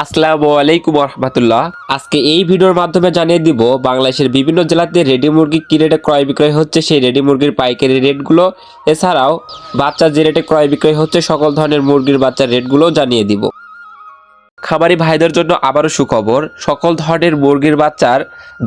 আসসালামু আলাইকুম রহমতুল্লাহ আজকে এই ভিডিওর মাধ্যমে জানিয়ে দিব, বাংলাদেশের বিভিন্ন জেলাতে রেডি মুরগি কি রেটে ক্রয় বিক্রয় হচ্ছে, সেই রেডি মুরগির পাইকারি রেটগুলো। এছাড়াও, বাচ্চা যে রেটে ক্রয় বিক্রয় হচ্ছে, সকল ধরনের মুরগির বাচ্চার রেটগুলো জানিয়ে দিব। খামারি ভাইদের জন্য আবারও সুখবর, সকল ধরনের মুরগির বাচ্চার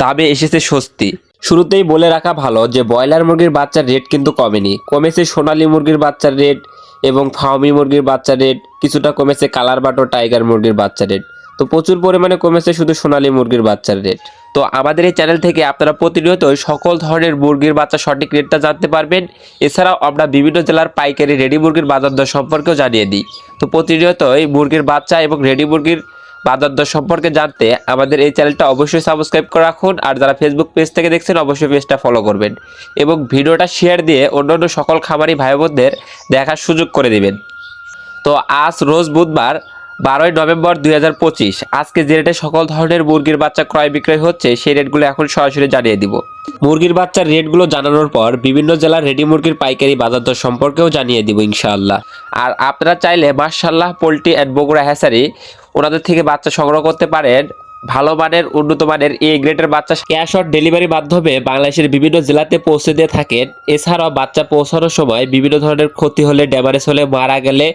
দামে এসেছে স্বস্তি। শুরুতেই বলে রাখা ভালো যে, ব্রয়লার মুরগির বাচ্চার রেট কিন্তু কমেনি। কমেছে সোনালী মুরগির বাচ্চার রেট এবং ফার্মি মুরগির বাচ্চা রেট কিছুটা কমেছে, কালার বাটো টাইগার মুরগির বাচ্চা রেট। তো প্রচুর পরিমাণে কমেছে শুধু সোনালী মুরগির বাচ্চার রেট। তো আমাদের এই চ্যানেল থেকে আপনারা প্রতিনিয়তই সকল ধরনের মুরগির বাচ্চা সঠিক রেটটা জানতে পারবেন। এছাড়াও আমরা বিভিন্ন জেলার পাইকারি রেডি মুরগির বাজার দর সম্পর্কেও জানিয়ে দিই। তো প্রতিনিয়তই মুরগির বাচ্চা এবং রেডি মুরগির বাজার দর সম্পর্কে জানতে আমাদের এই চ্যানেলটা অবশ্যই সাবস্ক্রাইব করে রাখুন, আর যারা ফেসবুক পেজ থেকে দেখছেন অবশ্যই পেজটা ফলো করবেন এবং ভিডিওটা শেয়ার দিয়ে অন্যান্য সকল খামারি ভাই বোনদের দেখার সুযোগ করে দিবেন। তো আজ রোজ বুধবার, বারোই নভেম্বর দুই হাজার পঁচিশ। আজকে যে রেটে সকল ধরনের মুরগির বাচ্চা ক্রয় বিক্রয় হচ্ছে, সেই রেটগুলো এখন সরাসরি জানিয়ে দিব। মুরগির বাচ্চার রেটগুলো জানানোর পর বিভিন্ন জেলার রেডি মুরগির পাইকারি বাজার দর সম্পর্কেও জানিয়ে দিব ইনশাআল্লাহ। আর আপনারা চাইলে মার্শাল্লাহ পোলট্রি অ্যান্ড বগুড়া হ্যাসারি ওনাদের থেকে বাচ্চা সংগ্রহ করতে পারেন। ভালো মানের, উন্নত মানের এ গ্রেডের বাচ্চা ক্যাশ অন ডেলিভারির মাধ্যমে বাংলাদেশের বিভিন্ন জেলাতে পৌঁছে দিয়ে থাকেন। এছাড়াও বাচ্চা পৌঁছানোর সময় বিভিন্ন ধরনের ক্ষতি হলে ড্যামারেজ হলে, মারা গেলে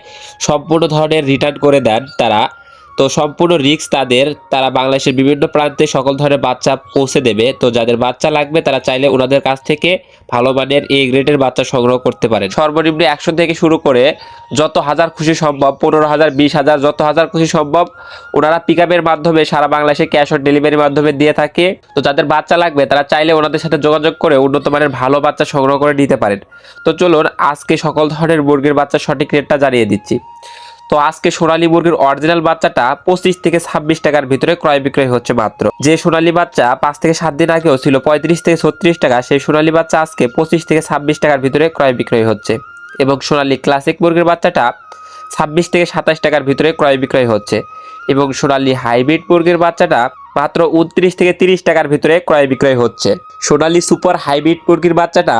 সম্পূর্ণ ধরনের রিটার্ন করে দেন তারা। তো সম্পূর্ণ রিস্ক তাদের, তারা বাংলাদেশের বিভিন্ন প্রান্তে সকল ধরনের বাচ্চা পৌঁছে দেবে। তো যাদের বাচ্চা লাগবে, তারা চাইলে ওনাদের কাছ থেকে ভালো মানের এ গ্রেডের বাচ্চা সংগ্রহ করতে পারেন। সর্বনিম্ন একশো থেকে শুরু করে যত হাজার খুশি সম্ভব, পনেরো হাজার, বিশ হাজার, যত হাজার খুশি সম্ভব, ওনারা পিক মাধ্যমে সারা বাংলাদেশে ক্যাশ অন ডেলিভারির মাধ্যমে দিয়ে থাকে। তো যাদের বাচ্চা লাগবে, তারা চাইলে ওনাদের সাথে যোগাযোগ করে উন্নত মানের ভালো বাচ্চা সংগ্রহ করে নিতে পারেন। তো চলুন আজকে সকল ধরনের মুরগির বাচ্চা সঠিক রেটটা জানিয়ে দিচ্ছি। তো আজকে সোনালী মুরগির অরিজিনাল বাচ্চাটা পঁচিশ থেকে ছাব্বিশ টাকার ভিতরে ক্রয় বিক্রয় হচ্ছে মাত্র। যে সোনালী বাচ্চা পাঁচ থেকে সাত দিন আগেও ছিল পঁয়ত্রিশ থেকে ছত্রিশ টাকা, সেই সোনালী বাচ্চা আজকে পঁচিশ থেকে ছাব্বিশ টাকার ভিতরে ক্রয় বিক্রয় হচ্ছে। এবং সোনালী ক্লাসিক মুরগির বাচ্চাটা ছাব্বিশ থেকে সাতাশ টাকার ভিতরে ক্রয় বিক্রয় হচ্ছে। এবং সোনালী হাইব্রিড মুরগির বাচ্চাটা মাত্র উনত্রিশ থেকে তিরিশ টাকার ভিতরে ক্রয় বিক্রয় হচ্ছে। সোনালী সুপার হাইব্রিড মুরগির বাচ্চাটা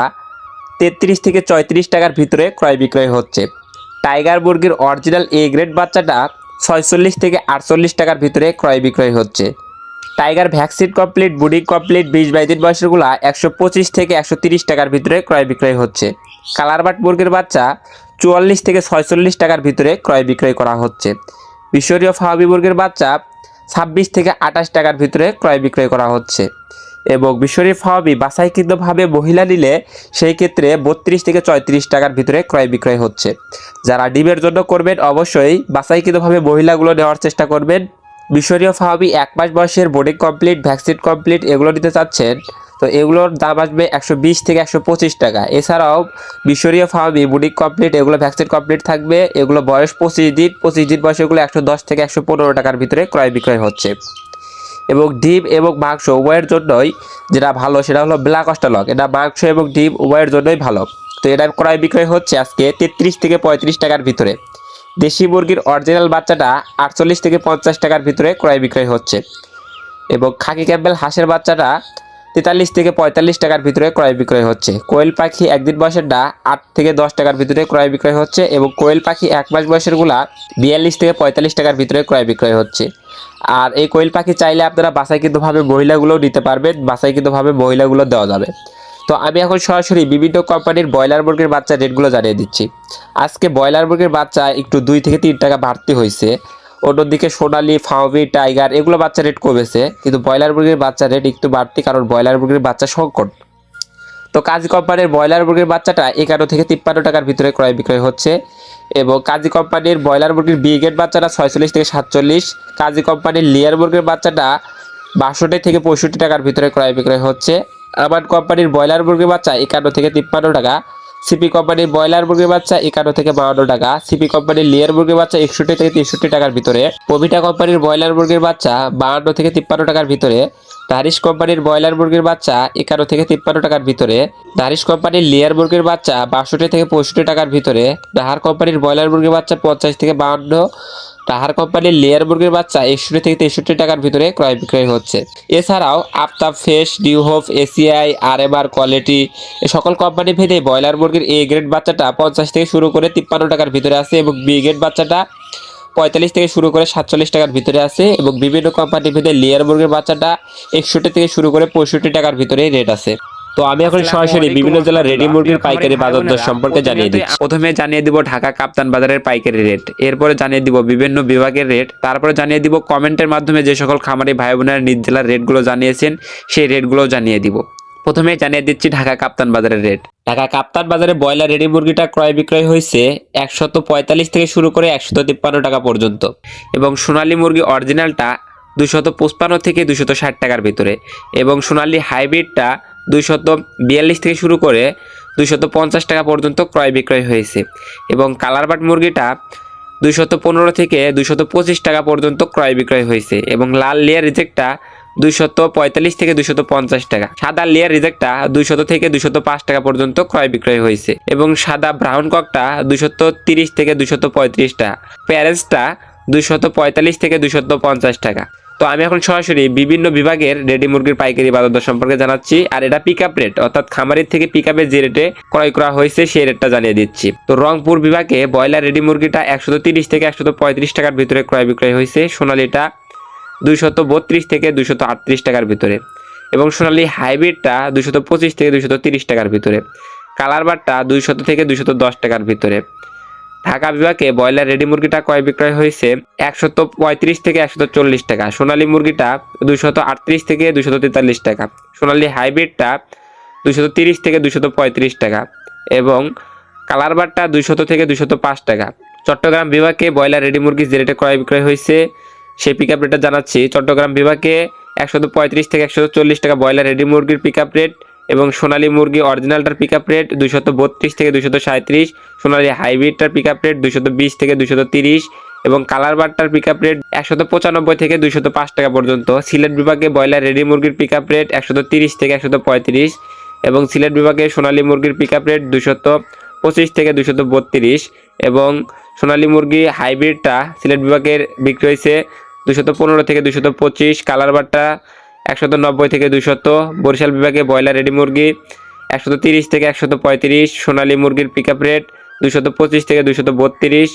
তেত্রিশ থেকে চৌত্রিশ টাকার ভিতরে ক্রয় বিক্রয় হচ্ছে। টাইগার মুরগির অরিজিনাল এ গ্রেড বাচ্চাটা ছয়চল্লিশ থেকে আটচল্লিশ টাকার ভিতরে ক্রয় বিক্রয় হচ্ছে। Tiger vaccine complete brooding complete, বিশ বাইশ দিন বয়সেরগুলা একশো পঁচিশ থেকে একশো তিরিশ টাকার ভিতরে ক্রয় বিক্রয় হচ্ছে। কালারবাট মুরগির বাচ্চা চুয়াল্লিশ থেকে ছয়চল্লিশ টাকার ভিতরে ক্রয় বিক্রয় করা হচ্ছে। বিশ্বরীয় ফাহাবি মুরগির বাচ্চা ছাব্বিশ থেকে আঠাশ টাকার ভিতরে ক্রয় বিক্রয় করা হচ্ছে। এবং মিশরীয় ফাওয়াবি বাছাইকৃতভাবে মহিলা নিলে সেই ক্ষেত্রে বত্রিশ থেকে চৌত্রিশ টাকার ভিতরে ক্রয় বিক্রয় হচ্ছে। যারা ডিমের জন্য করবেন অবশ্যই বাছাইকৃতভাবে মহিলাগুলো নেওয়ার চেষ্টা করবেন। মিশরীয় ফাওয়াবি এক মাস বয়সের বোর্ডিং কমপ্লিট ভ্যাকসিন কমপ্লিট এগুলো নিতে চাচ্ছেন। তো এগুলোর দাম আসবে একশো বিশ থেকে একশো পঁচিশ টাকা। এছাড়াও মিশরীয় ফার্মি বুডিং কমপ্লিট এগুলো ভ্যাকসিন কমপ্লিট থাকবে। এগুলো বয়স পঁচিশ দিন পঁচিশ দিন বয়সে এগুলো একশো দশ থেকে একশো পনেরো টাকার ভিতরে ক্রয় বিক্রয় হচ্ছে। এবং ডিম এবং মাংস উভয়ের জন্যই যেটা ভালো, সেটা হলো ব্ল্যাক অস্টালক এটা মাংস এবং ডিম উভয়ের জন্যই ভালো। তো এটা ক্রয় বিক্রয় হচ্ছে আজকে তেত্রিশ থেকে পঁয়ত্রিশ টাকার ভিতরে। দেশি মুরগির অরিজিনাল বাচ্চাটা আটচল্লিশ থেকে পঞ্চাশ টাকার ভিতরে ক্রয় বিক্রয় হচ্ছে। এবং খাকি ক্যাম্বেল হাঁসের বাচ্চাটা তেতাল্লিশ থেকে পঁয়তাল্লিশ টাকার ভিতরে ক্রয় বিক্রয় হচ্ছে। কোয়েল পাখি একদিন বয়সেরটা আট থেকে দশ টাকার ভিতরে ক্রয় বিক্রয় হচ্ছে এবং কোয়েল পাখি এক মাস বয়সেরগুলা বিয়াল্লিশ থেকে পঁয়তাল্লিশ টাকার ভিতরে ক্রয় বিক্রয় হচ্ছে। আর এই কোয়েল পাখি চাইলে আপনারা বাসাইকৃতভাবে মহিলাগুলোও নিতে পারবেন বাসাইকৃতভাবে মহিলাগুলো দেওয়া যাবে। তো আমি এখন সরাসরি বিভিন্ন কোম্পানির ব্রয়লার মুরগির বাচ্চা রেটগুলো জানিয়ে দিচ্ছি। আজকে ব্রয়লার মুরগির বাচ্চা একটু দুই থেকে তিন টাকা বাড়তি হয়েছে। অন্যদিকে সোনালি ফাউমি টাইগার, এগুলো বাচ্চা রেট কমেছে, কিন্তু ব্রয়লার মুরগির বাচ্চা রেট একটু বাড়তি কারণ ব্রয়লার মুরগির বাচ্চা সংকট। তো কাজী কোম্পানির ব্রয়লার মুরগির বাচ্চাটা এগারো থেকে তিপ্পান্ন টাকার ভিতরে ক্রয় বিক্রয় হচ্ছে এবং কাজী কোম্পানির ব্রয়লার মুরগির বিগেট বাচ্চাটা ছয়চল্লিশ থেকে সাতচল্লিশ, কাজী কোম্পানির লেয়ার মুরগির বাচ্চাটা বাষট্টি থেকে পঁয়ষট্টি টাকার ভিতরে ক্রয় বিক্রয় হচ্ছে। আমান কোম্পানির ব্রয়লার মুরগির বাচ্চা একান্ন থেকে তিপ্পান্ন টাকা সিপি কোম্পানির ব্রয়লার মুরগির বাচ্চা একান্ন থেকে বাউন্ন টাকা, সিপি কোম্পানির লেয়ার মুরগির বাচ্চা একষট্টি থেকে তেষট্টি টাকার ভিতরে পবিটা কোম্পানির ব্রয়লার মুরগির বাচ্চা বাহান্ন থেকে তিপ্পান্ন টাকার ভিতরে, নারিশ কোম্পানির ব্রয়লার মুরগির বাচ্চা একান্ন থেকে তিপ্পান্ন টাকার ভিতরে, নারিশ কোম্পানির লেয়ার মুরগির বাচ্চা বাষট্টি থেকে পঁয়ষট্টি টাকার ভিতরে নাহার কোম্পানির ব্রয়লার মুরগির বাচ্চা পঞ্চাশ থেকে বাহান্ন টাহার কোম্পানির লেয়ার মুরগির বাচ্চা একষট্টি থেকে তেষট্টি টাকার ভিতরে ক্রয় বিক্রয় হচ্ছে। এছাড়াও আফতাব ফেস নিউহোপ এসিআই আর এম আর কোয়ালিটি সকল কোম্পানি ভেদে ব্রয়লার মুরগির এ গ্রেড বাচ্চাটা পঞ্চাশ থেকে শুরু করে তিপ্পান্ন টাকার ভিতরে আছে এবং বি গ্রেড বাচ্চাটা পঁয়তাল্লিশ থেকে শুরু করে সাতচল্লিশ টাকার ভিতরে আছে এবং বিভিন্ন কোম্পানির ভেদে লেয়ার মুরগির বাচ্চাটা একষট্টি থেকে শুরু করে পঁয়ষট্টি টাকার ভিতরে রেট আছে। তো আমি এখন সরাসরি বিভিন্ন জেলার রেডি মুরগির পাইকারি বাজার দর সম্পর্কে জানিয়ে দিচ্ছি। প্রথমে জানিয়ে দিব ঢাকা কাপ্তান বাজারের পাইকারি রেট এরপরে জানিয়ে দিব বিভিন্ন বিভাগের রেট তারপরে জানিয়ে দিব কমেন্টের মাধ্যমে যে সকল খামারি ভাই বোনেরা নিজ জেলার রেটগুলো জানিয়েছেন সেই রেটগুলো জানিয়ে দিব। প্রথমে জানিয়ে দিচ্ছি ঢাকা কাপ্তান বাজারের রেট। ঢাকা কাপ্তান বাজারে ব্রয়লার রেডি মুরগিটা ক্রয় বিক্রয় হয়েছে একশত পঁয়তাল্লিশ থেকে শুরু করে একশত তিপ্পান্ন টাকা পর্যন্ত এবং সোনালী মুরগি অরিজিনালটা দুশত পঁচপান্ন থেকে দুশত ষাট টাকার ভিতরে এবং সোনালী হাইব্রিডটা দুইশত বিয়াল্লিশ থেকে শুরু করে দুইশত পঞ্চাশ টাকা পর্যন্ত ক্রয় বিক্রয় হয়েছে এবং কালারবাট মুরগিটা দুইশত পনেরো থেকে দুইশত পঁচিশ টাকা পর্যন্ত ক্রয় বিক্রয় হয়েছে এবং লাল লেয়ার রিজেক্টটা দুইশত পঁয়তাল্লিশ থেকে দুইশত পঞ্চাশ টাকা, সাদা লেয়ার রিজেক্টটা দুইশত থেকে দুইশত পাঁচ টাকা পর্যন্ত ক্রয় বিক্রয় হয়েছে এবং সাদা ব্রাউন ককটা দুইশত তিরিশ থেকে দুইশত পঁয়ত্রিশ টাকা, প্যারেন্টসটা দুইশত পঁয়তাল্লিশ থেকে দুইশত পঞ্চাশ টাকা। তো আমি এখন সরাসরি বিভিন্ন বিভাগের রেডি মুরগির পাইকারি বাজার দর সম্পর্কে জানাচ্ছি। আর এটা পিক আপ রেট অর্থাৎ খামারের থেকে পিক আপের যে রেটে ক্রয় করা হয়েছে, সেই রেটটা জানিয়ে দিচ্ছি। তো রংপুর বিভাগে ব্রয়লার রেডি মুরগিটা একশো তিরিশ থেকে একশত পঁয়ত্রিশ টাকার ভিতরে ক্রয় বিক্রয় হয়েছে। সোনালিটা দুইশত বত্রিশ থেকে দুইশত আটত্রিশ টাকার ভিতরে এবং সোনালি হাইব্রিডটা দুইশত পঁচিশ থেকে দুইশত তিরিশ টাকার ভিতরে। কালার বারটা দুইশত থেকে দুইশত দশ টাকার ভিতরে। ঢাকা বিভাগে ব্রয়লার রেডি মুরগিটা ক্রয় বিক্রয় হয়েছে একশত পঁয়ত্রিশ থেকে একশত চল্লিশ টাকা। সোনালী মুরগিটা দুইশত আটত্রিশ থেকে দুইশত তেতাল্লিশ টাকা। সোনালী হাইব্রিডটা দুইশত তিরিশ থেকে দুইশত পঁয়ত্রিশ টাকা এবং কালার বারটা দুইশত থেকে দুইশত পাঁচ টাকা। চট্টগ্রাম বিভাগে ব্রয়লার রেডি মুরগি যে রেটে ক্রয় বিক্রয় হয়েছে, সেই পিক আপ রেটটা জানাচ্ছি। চট্টগ্রাম বিভাগে একশত পঁয়ত্রিশ থেকে একশত চল্লিশ টাকা ব্রয়লার রেডি মুরগির পিক আপ রেট এবং সোনালী মুরগি অরিজিনালটার পিক আপ রেট দুইশত বত্রিশ থেকে দুইশত সাঁত্রিশ সোনালী হাইব্রিডটার পিক আপ রেট দুইশত বিশ থেকে দুইশত তিরিশ এবং কালার বারটার পিক আপ রেট একশত পঁচানব্বই থেকে দুইশত পাঁচ টাকা পর্যন্ত। সিলেট বিভাগে ব্রয়লার রেডি মুরগির পিক আপ রেট একশত তিরিশ থেকে একশত পঁয়ত্রিশ এবং সিলেট বিভাগে সোনালী মুরগির পিক আপ রেট দুইশত পঁচিশ থেকে দুইশত বত্রিশ এবং সোনালী মুরগি হাইব্রিডটা সিলেট বিভাগের বিক্রি হয়েছে দুশত পনেরো থেকে দুশত পঁচিশ কালার বারটা একশত নব্বই থেকে দুশত বরিশাল বিভাগে ব্রয়লার, রেডি মুরগি একশত তিরিশ থেকে একশত পঁয়ত্রিশ। সোনালী মুরগির পিক আপ রেট দুশত পঁচিশ থেকে দুশত বত্রিশ।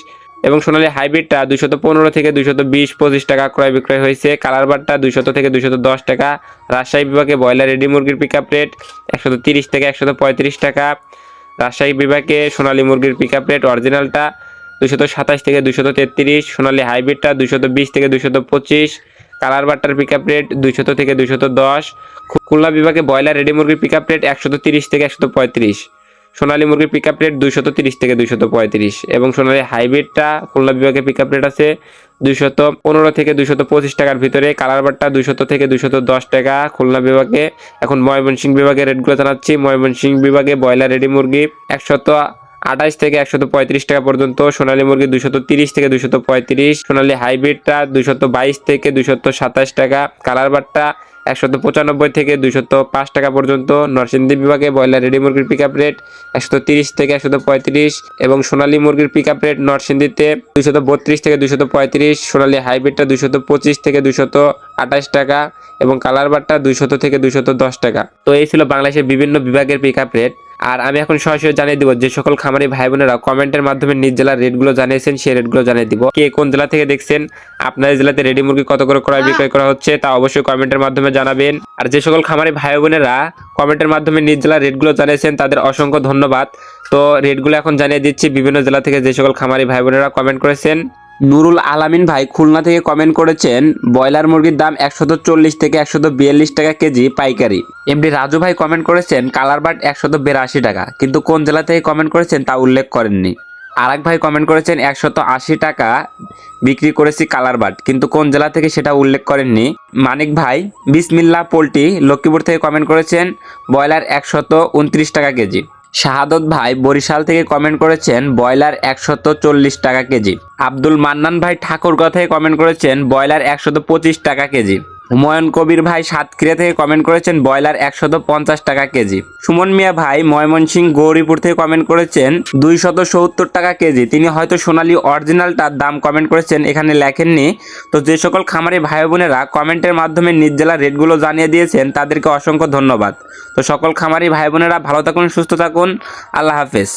এবং সোনালী হাইব্রিডটা দুশত পনেরো থেকে দুশত বিশ, পঁচিশ টাকা ক্রয় বিক্রয় হয়েছে। কালার বারটা দুশত থেকে দুশত দশ টাকা। রাজশাহী বিভাগে ব্রয়লার, রেডি মুরগির পিক আপ রেট একশত তিরিশ থেকে একশত পঁয়ত্রিশ টাকা। রাজশাহী বিভাগে সোনালী মুরগির পিক আপ রেট অরিজিনালটা দুশত সাতাশ থেকে দুশত তেত্রিশ। সোনালী হাইব্রিডটা দুশত বিশ থেকে দুশত পঁচিশ। কালার বাট্টার পিক আপ রেট দুইশত থেকে দুইশত দশ। খুলনা বিভাগে ব্রয়লার রেডি মুরগির পিক আপ রেট একশত তিরিশ থেকে একশত পঁয়ত্রিশ। সোনালী মুরগির পিক আপ রেট দুইশত তিরিশ থেকে দুইশত পঁয়ত্রিশ। এবং সোনালী হাইব্রিডটা খুলনা বিভাগে পিক আপ রেট আছে দুইশত পনেরো থেকে দুইশত পঁচিশ টাকার ভিতরে। কালার বারটা দুইশত থেকে দুইশত দশ টাকা। খুলনা বিভাগে, এখন ময়মনসিংহ বিভাগে রেটগুলো জানাচ্ছি। ময়মনসিংহ বিভাগে ব্রয়লার রেডি মুরগি একশত আঠাশ থেকে একশত পঁয়ত্রিশ টাকা পর্যন্ত, সোনালী মুরগি দুশত তিরিশ থেকে দুশত পঁয়ত্রিশ, সোনালী হাইব্রিডটা দুশত বাইশ থেকে দুশত সাতাশ টাকা, কালার বারটা একশত পঁচানব্বই থেকে দুশত পাঁচ টাকা পর্যন্ত, নরসিংদী বিভাগে ব্রয়লার রেডি মুরগির পিক আপ রেট একশত তিরিশ থেকে একশত পঁয়ত্রিশ এবং সোনালী মুরগির পিক আপ রেট নরসিংদীতে দুশত বত্রিশ থেকে দুশত পঁয়ত্রিশ, সোনালী হাইব্রিডটা দুশত পঁচিশ থেকে দুশত আঠাশ টাকা এবং কালার বারটা দুইশত থেকে দুশত দশ টাকা। তো এই ছিল বাংলাদেশের বিভিন্ন বিভাগের পিক আপ রেট আর আমি এখন সরাসরি জানিয়ে দিব যে সকল খামারি ভাই বোনেরা কমেন্টের মাধ্যমে নিজ জেলার রেটগুলো জানিয়েছেন, সেই রেটগুলো জানিয়ে দিব। কে কোন জেলা থেকে দেখছেন আপনাদের জেলাতে রেডি মুরগি কত করে ক্রয়, বিক্রয় করা হচ্ছে তা অবশ্যই কমেন্টের মাধ্যমে জানাবেন। আর যে সকল খামারি ভাই বোনেরা কমেন্টের মাধ্যমে নিজ জেলার রেটগুলো জানিয়েছেন, তাদের অসংখ্য ধন্যবাদ। তো রেটগুলো এখন জানিয়ে দিচ্ছি, বিভিন্ন জেলা থেকে যে সকল খামারি ভাই বোনেরা কমেন্ট করেছেন। নুরুল আলামিন ভাই খুলনা থেকে কমেন্ট করেছেন, ব্রয়লার মুরগির দাম একশত চল্লিশ থেকে একশত বিয়াল্লিশ টাকা কেজি পাইকারি। এমডি রাজু ভাই কমেন্ট করেছেন, কালার বাট একশত বিরাশি টাকা। কিন্তু কোন জেলা থেকে কমেন্ট করেছেন তা উল্লেখ করেননি। আরেক ভাই কমেন্ট করেছেন, একশত আশি টাকা বিক্রি করেছি কালার বাট, কিন্তু কোন জেলা থেকে সেটা উল্লেখ করেননি। মানিক ভাই বিসমিল্লা পোলট্রি, লক্ষ্মীপুর থেকে কমেন্ট করেছেন, ব্রয়লার একশত উনত্রিশ টাকা কেজি। শাহাদত ভাই বরিশাল থেকে কমেন্ট করেছেন, ব্রয়লার একশত চল্লিশ টাকা কেজি। আব্দুল মান্নান ভাই ঠাকুর কথায় কমেন্ট করেছেন, ব্রয়লার একশত পঁচিশ টাকা কেজি। হুমায়ুন কবির ভাই সাতক্ষীরা থেকে কমেন্ট করেছেন, ব্রয়লার একশত পঞ্চাশ টাকা কেজি। সুমন মিয়া ভাই ময়মনসিং গৌরীপুর থেকে কমেন্ট করেছেন, দুইশত সত্তর টাকা কেজি। তিনি হয়তো সোনালী অরিজিনালটার দাম কমেন্ট করেছেন, এখানে লেখেননি। তো যে সকল খামারি ভাই বোনেরা কমেন্টের মাধ্যমে নিজ জেলার রেটগুলো জানিয়ে দিয়েছেন, তাদেরকে অসংখ্য ধন্যবাদ। তো সকল খামারি ভাই বোনেরা ভালো থাকুন, সুস্থ থাকুন। আল্লাহ হাফেজ।